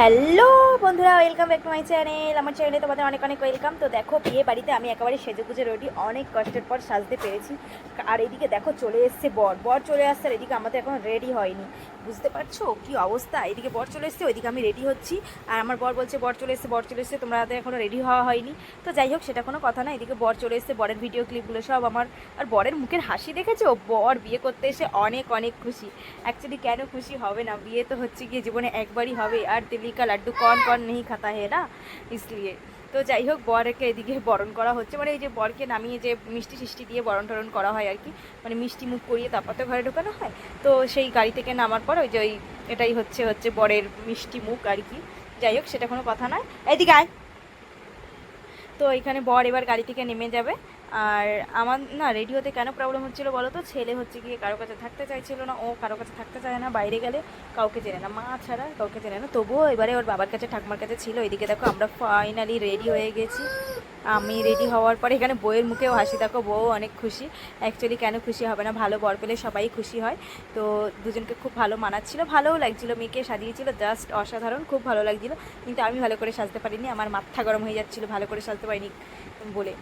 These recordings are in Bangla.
হ্যালো বন্ধুরা welcome back to my channel আমার চ্যানেলে তোমাদের অনেক অনেক ওয়েলকাম তো দেখো, বিয়ে বাড়িতে আমি একেবারে সেজে গুজে রেডি অনেক কষ্টের পর সাজতে পেরেছি। আর এদিকে দেখো, চলে এসছে বর। বর চলে আসছে আর এদিকে আমাদের এখন রেডি হয়নি। বুঝতে পারছ কি অবস্থা? এদিকে বর চলে এসছে, ওইদিকে আমি রেডি হচ্ছি। আর আমার বর বলছে, বর চলে এসছে, বর চলে এসছে, তোমরা এখনও রেডি হওয়া হয়নি। তো যাই হোক, সেটা কোনো কথা না। এদিকে বর চলে এসছে, বরের ভিডিও ক্লিপগুলো সব আমার। আর বরের মুখের হাসি দেখেছ? বর বিয়ে করতে এসে অনেক অনেক খুশি। অ্যাকচুয়ালি কেন খুশি হবে না? বিয়ে তো হচ্ছে গিয়ে জীবনে একবারই হবে। আর দিল্লি কা লাড্ডু কন কন নেই খাতা হে না इसलिए তো যাই হোক বরকে এদিকে বরণ করা হচ্ছে মানে এই যে বরকে নামিয়ে যে মিষ্টি সিষ্টি দিয়ে বরণ টরণ করা হয় আর কি মানে মিষ্টি মুখ করিয়ে তারপর তো ঘরে ঢোকানো হয় তো সেই গাড়ি থেকে নামার পর ওই যে ওই এটাই হচ্ছে হচ্ছে বরের মিষ্টি মুখ আর কি যাই হোক সেটা কোনো কথা নয় এদিকে আয় তো এখানে বর এবার গাড়ি থেকে নেমে যাবে আর আমার, না, রেডিওতে কেন প্রবলেম হচ্ছিল বলো তো ছেলে হচ্ছে গিয়ে কারও কাছে থাকতে চাইছিল না, ও কারও কাছে থাকতে চায় না, বাইরে গেলে কাউকে চেনে না, মা ছাড়া কাউকে চেনে না। তবুও এবারে ওর বাবার কাছে, ঠাকুমার কাছে ছিল। এদিকে দেখো আমরা ফাইনালি রেডি হয়ে গেছি। আমি রেডি হওয়ার পরে এখানে বইয়ের মুখেও হাসি, দেখো বউ অনেক খুশি। অ্যাকচুয়ালি কেন খুশি হবে না? ভালো বর পেলে সবাই খুশি হয়। তো দুজনকে খুব ভালো মানাচ্ছিল, ভালোও লাগছিল। মেয়েকে সাজিয়েছিল জাস্ট অসাধারণ, খুব ভালো লাগছিল। কিন্তু আমি ভালো করে সাজতে পারিনি, আমার মাথা গরম হয়ে যাচ্ছিল, ভালো করে সাজতে পারিনি বলে।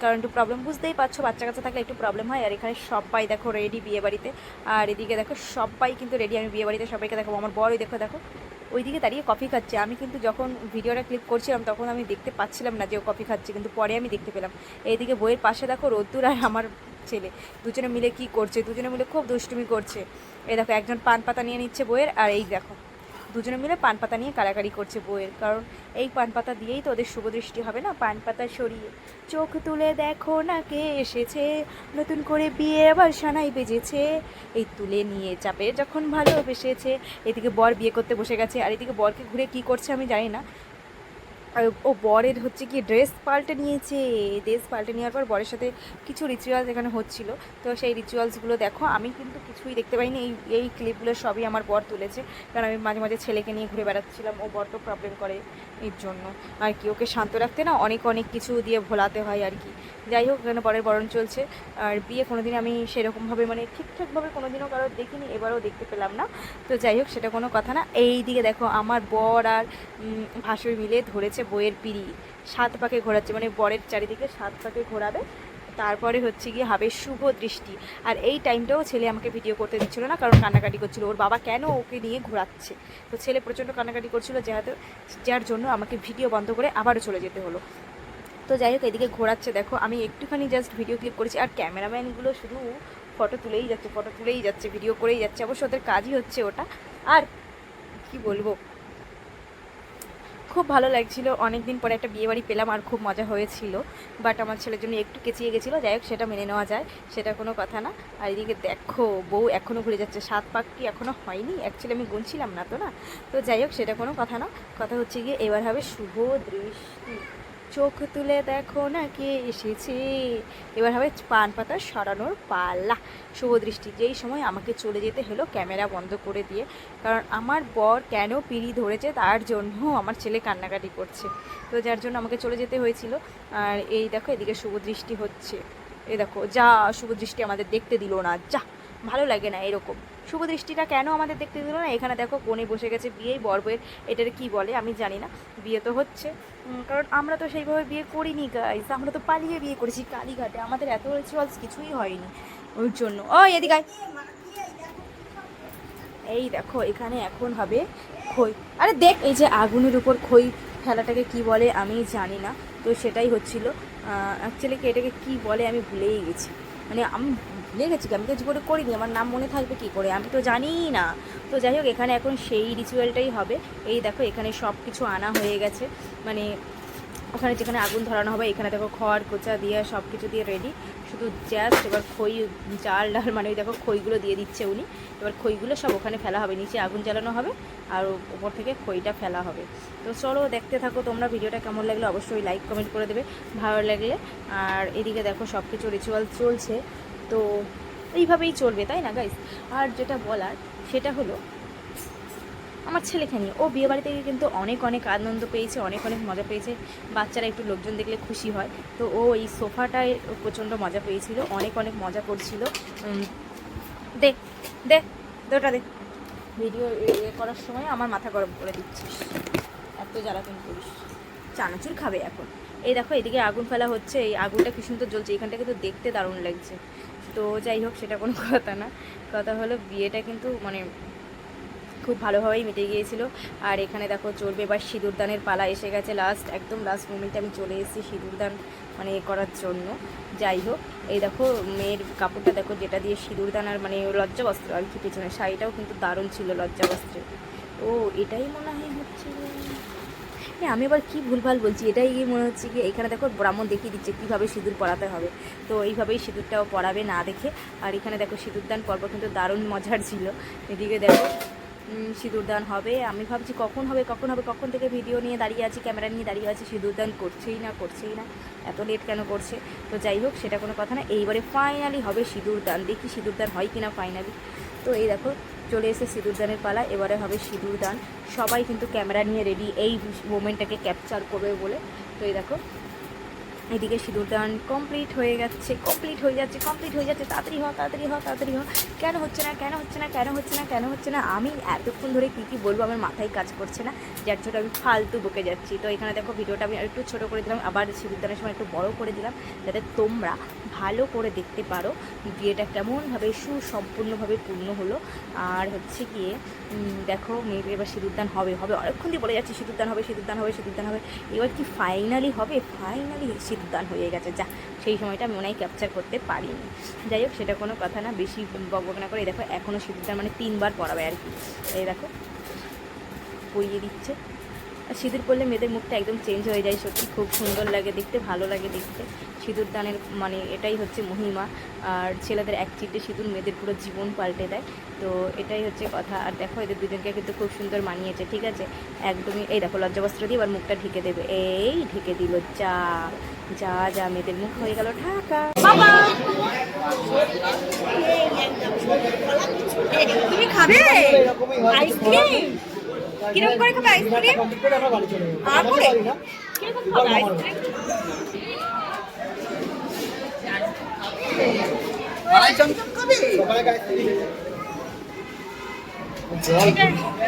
কারণ একটু প্রবলেম বুঝতেই পারছ, বাচ্চা কাচ্চা থাকলে একটু প্রবলেম হয়। আর এখানে সবাই দেখো রেডি বিয়ে বাড়িতে আর এদিকে দেখো সবাই কিন্তু রেডি আমি বিয়ে বাড়িতে সবাইকে দেখো আমার বড়ই দেখো দেখো। ওইদিকে দাঁড়িয়ে কফি খাচ্ছে। আমি কিন্তু যখন ভিডিওটা ক্লিক করছিলাম, তখন আমি দেখতে পাচ্ছিলাম না যে ও কফি খাচ্ছে, কিন্তু পরে আমি দেখতে পেলাম। এইদিকে বইয়ের পাশে দেখো রোদ্দুর আর আমার ছেলে। দুজনে মিলে কি করছে? দুজনে মিলে খুব দুষ্টুমি করছে। এই দেখো, একজন পান পাতা নিয়ে নিচ্ছে বইয়ের, আর এই দেখো। দুজনে মিলে পান পাতা নিয়ে কাড়াকাড়ি করছে বইয়ের কারণ এই পান পাতা দিয়েই তো ওদের শুভদৃষ্টি হবে না? পান পাতা সরিয়ে চোখ তুলে দেখো না কে এসেছে? নতুন করে বিয়ে আবার সানাই বেজেছে। এই তুলে নিয়ে চাপে যখন ভালো ভালোবেসেছে। এদিকে বর বিয়ে করতে বসে গেছে, আর এদিকে বরকে ঘুরে কি করছে আমি জানি না। আর ও বরের হচ্ছে কি ড্রেস পাল্টে নিয়েছে। ড্রেস পাল্টে নেওয়ার পর বরের সাথে কিছু রিচুয়ালস এখানে হচ্ছিল। তো সেই রিচুয়ালসগুলো দেখো, আমি কিন্তু কিছুই দেখতে পাইনি। এই এই ক্লিপগুলো সবই আমার বর তুলেছে। কারণ আমি মাঝে মাঝে ছেলেকে নিয়ে ঘুরে বেড়াচ্ছিলাম। ও বর তো প্রবলেম করে এর জন্য। আর কি, ওকে শান্ত রাখতে না অনেক অনেক কিছু দিয়ে ভোলাতে হয় আর কি। যাই হোক এখানে বরের বরণ চলছে। আর বিয়ে কোনোদিন আমি সেরকমভাবে মানে ঠিকঠাকভাবে কোনোদিনও কারও দেখিনি, এবারও দেখতে পেলাম না। তো যাই হোক, সেটা কোনো কথা না। এই দিকে দেখো, আমার বর আর ভাসুর মিলে ধরেছে বইয়ের পিড়ি। সাত পাকে ঘোরাচ্ছে মানে বরের চারিদিকে সাত পাকে ঘোরাবে। তারপরে হচ্ছে গিয়ে হবে শুভ দৃষ্টি। আর এই টাইমটাও ছেলে আমাকে ভিডিও করতে দিচ্ছিল না, কারণ কান্নাকাটি করছিল। ওর বাবা কেন ওকে নিয়ে ঘোরাচ্ছে? তো ছেলে প্রচণ্ড কান্নাকাটি করছিল, যেহেতু, যার জন্য আমাকে ভিডিও বন্ধ করে আবারও চলে যেতে হলো। তো যাই হোক, এদিকে ঘোরাচ্ছে। দেখো, আমি একটুখানি জাস্ট ভিডিও ক্লিপ করেছি। আর ক্যামেরাম্যানগুলো শুধু ফটো তুলেই যাচ্ছে ফটো তুলেই যাচ্ছে ভিডিও করেই যাচ্ছে। অবশ্য ওদের কাজই হচ্ছে ওটা। আর কি বলব? খুব ভালো লাগছিল। অনেক দিন পরে একটা বিয়ে বাড়ি পেলাম আর খুব মজা হয়েছিল। বাট আমার ছেলের জন্য একটু কেচিয়ে গেছিল। যাই হোক, সেটা মেনে নেওয়া যায়। সেটা কোনো কথা না। আর এদিকে দেখো, বউ এখনও ঘুরে যাচ্ছে। সাত পাক কি এখনও হয়নি? অ্যাকচুয়ালি আমি গুনছিলাম না তো না। তো যাই হোক, সেটা কোনো কথা না। কথা হচ্ছে গিয়ে, এবার হবে শুভ দৃষ্টি। চোখ তুলে দেখো না কে এসেছে। এবার হবে পান পাতা সরানোর পাল্লা। শুভ দৃষ্টি, যেই সময় আমাকে চলে যেতে হলো ক্যামেরা বন্ধ করে দিয়ে, কারণ আমার বর কেন পিড়ি ধরেছে তার জন্য আমার ছেলে কান্নাকাটি করছে। তো যার জন্য আমাকে চলে যেতে হয়েছিল। আর এই দেখো এদিকে শুভ দৃষ্টি হচ্ছে। এই দেখো, যা শুভ দৃষ্টি আমাদের দেখতে দিল না, যা। ভালো লাগে না এরকম। শুভ দৃষ্টিটা কেন আমাদের দেখতে দিল না? এখানে দেখো কোণে বসে গেছে বিয়েই বরবের, এটার কি বলে আমি জানি না। বিয়ে তো হচ্ছে। কারণ আমরা তো সেইভাবে বিয়ে করিনি গাইস আমরা তো পালিয়ে বিয়ে করেছি কালীঘাটে। আমাদের এত রিচুয়ালস কিছুই হয়নি ওর জন্য। ও এদিকে। এই দেখো, এখানে এখন হবে খই। আরে দেখ, এই যে আগুনের উপর খই ফেলাটাকে কি বলে আমি জানি না। তো সেটাই হচ্ছিল। অ্যাকচুয়ালি কি এটাকে কি বলে আমি ভুলেই গেছি। মানে আমি কি? আমি তো জীবনে করিনি, আমার নাম মনে থাকবে কি করে? আমি তো জানিই না। তো যাই হোক, এখানে এখন সেই রিচুয়ালটাই হবে। এই দেখো, এখানে সব কিছু আনা হয়ে গেছে। মানে ওখানে যেখানে আগুন ধরানো হবে, এখানে দেখো খড় কোচা দিয়ে সব কিছু দিয়ে রেডি শুধু জাস্ট এবার খই, চাল, ডাল মানে ওই দেখো খইগুলো দিয়ে দিচ্ছে উনি। এবার খইগুলো সব ওখানে ফেলা হবে, নিচে আগুন জ্বালানো হবে, আর উপর থেকে খইটা ফেলা হবে। তো চলো, দেখতে থাকো তোমরা, ভিডিওটা কেমন লাগলে? অবশ্যই লাইক কমেন্ট করে দেবে। ভালো লাগলে। আর এদিকে দেখো সব কিছু রিচুয়াল চলছে। তো এইভাবেই চলবে, তাই না গাইস আর যেটা বলার, সেটা হলো, আমার ছেলেকে নিয়ে, ও বিয়ে বাড়ি থেকে কিন্তু অনেক অনেক আনন্দ পেয়েছে, অনেক অনেক মজা পেয়েছে। বাচ্চারা একটু লোকজন দেখলে খুশি হয়। তো ও এই সোফাটায় প্রচণ্ড মজা পেয়েছিল, অনেক অনেক মজা করছিল। দে দে ওটা দে। ভিডিও ইয়ে করার সময় আমার মাথা গরম করে দিচ্ছিস। তো জ্বালাতন করিস। চানাচুর খাবে এখন। এই দেখো, এদিকে আগুন ফেলা হচ্ছে, এই আগুনটা কি সুন্দর জ্বলছে, এখানটা কিন্তু দেখতে দারুণ লাগছে। তো যাই হোক, সেটা কোনো কথা না। কথা হলো বিয়েটা কিন্তু মানে খুব ভালোভাবেই মিটে গিয়েছিল। আর এখানে দেখো চলবে, এবার সিঁদুরদানের পালা এসে গেছে লাস্ট একদম লাস্ট মোমেন্টে আমি চলে এসেছি সিঁদুরদান মানে এ করার জন্য। যাই হোক, এই দেখো মেয়ের কাপড়টা দেখো যেটা দিয়ে সিঁদুরদান আর মানে লজ্জা বস্ত্র, আর কি পেছনে শাড়িটাও কিন্তু দারুণ ছিল লজ্জা বস্ত্রে ও, এটাই মনে হয় হ্যাঁ আমি এবার কি ভুলভাল বলছি? এটাই মনে হচ্ছে কি এখানে দেখো ব্রাহ্মণ দেখিয়ে দিচ্ছে কীভাবে সিঁদুর পরাতে হবে। তো এইভাবেই সিঁদুরটাও পরাবে না দেখে। আর এখানে দেখো সিঁদুরদান পর্ব কিন্তু দারুণ মজার ছিল। এদিকে দেখো সিঁদুরদান হবে। আমি ভাবছি কখন হবে কখন হবে, কখন থেকে ভিডিও নিয়ে দাঁড়িয়ে আছি, ক্যামেরা নিয়ে দাঁড়িয়ে আছি, সিঁদুরদান করছেই না করছেই না। এত লেট কেন করছে? তো যাই হোক, সেটা কোনো কথা না। এইবারে ফাইনালি হবে সিঁদুরদান। দেখি সিঁদুরদান হয় কি না ফাইনালি তো এই দেখো চলে এসে সিঁদুরদানের পালা, এবারে হবে সিঁদুরদান সবাই কিন্তু ক্যামেরা নিয়ে রেডি এই মোমেন্টটাকে ক্যাপচার করবে বলে। তো এই দেখো এদিকে সিঁদুর সিঁদুরদান কমপ্লিট হয়ে যাচ্ছে কমপ্লিট হয়ে যাচ্ছে কমপ্লিট হয়ে যাচ্ছে। তাড়াতাড়ি হ তাড়াতাড়ি হ তাড়াতাড়ি হ। কেন হচ্ছে না, কেন হচ্ছে না, কেন হচ্ছে না, কেন হচ্ছে না? আমি এতক্ষণ ধরে কী কী বলব আমার মাথায় কাজ করছে না। যার জন্য আমি ফালতু বকে যাচ্ছি। তো এখানে দেখো ভিডিওটা আমি একটু ছোটো করে দিলাম। আবার সিঁদুর সিঁদুরদানের সময় একটু বড় করে দিলাম, যাতে তোমরা ভালো করে দেখতে পারো বিয়েটা কেমনভাবে সুসম্পূর্ণভাবে পূর্ণ হলো। আর হচ্ছে গিয়ে দেখো মেয়ের এবার সিঁদুরদান হবে হবে। অনেকক্ষণ দিয়ে বলে যাচ্ছি সিঁদুরদান হবে সিঁদুরদান হবে সিঁদুরদান হবে। এবার কি ফাইনালি হবে? ফাইনালি সিঁদুরদান হয়ে গেছে। যা, সেই সময়টা মনে হয় ক্যাপচার করতে পারিনি। যাই হোক, সেটা কোনো কথা না, বেশি বকবক না করে। দেখো এখনও সিঁদুরটা মানে তিনবার পড়াবে আর কি। এই দেখো, পরিয়ে দিচ্ছে। সিঁদুর পরলে মেয়েদের মুখটা একদম চেঞ্জ হয়ে যায় সত্যি খুব সুন্দর লাগে দেখতে ভালো লাগে দেখতে। সিঁদুর দানের মানে এটাই হচ্ছে মহিমা। আর ছেলেদের এক চিটে সিঁদুর মেয়েদের পুরো জীবন পাল্টে দেয়। তো এটাই হচ্ছে কথা। আর দেখো এদের দুজনকে কিন্তু খুব সুন্দর মানিয়েছে ঠিক আছে? একদমই এই দেখো লজ্জাবস্ত্র দিয়ে এবার মুখটা ঢেকে দেবে। এই ঢেকে দিল যা যা যা মেয়েদের মুখ হয়ে গেল ঢাকা। তুমি খাবে? আইসক্রিম কীরকম করে খাবে আইসক্রিম আর করে? কীরকম খাবে আইসক্রিম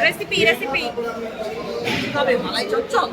রেসিপি রেসিপি হবে মালাই চচ্চড়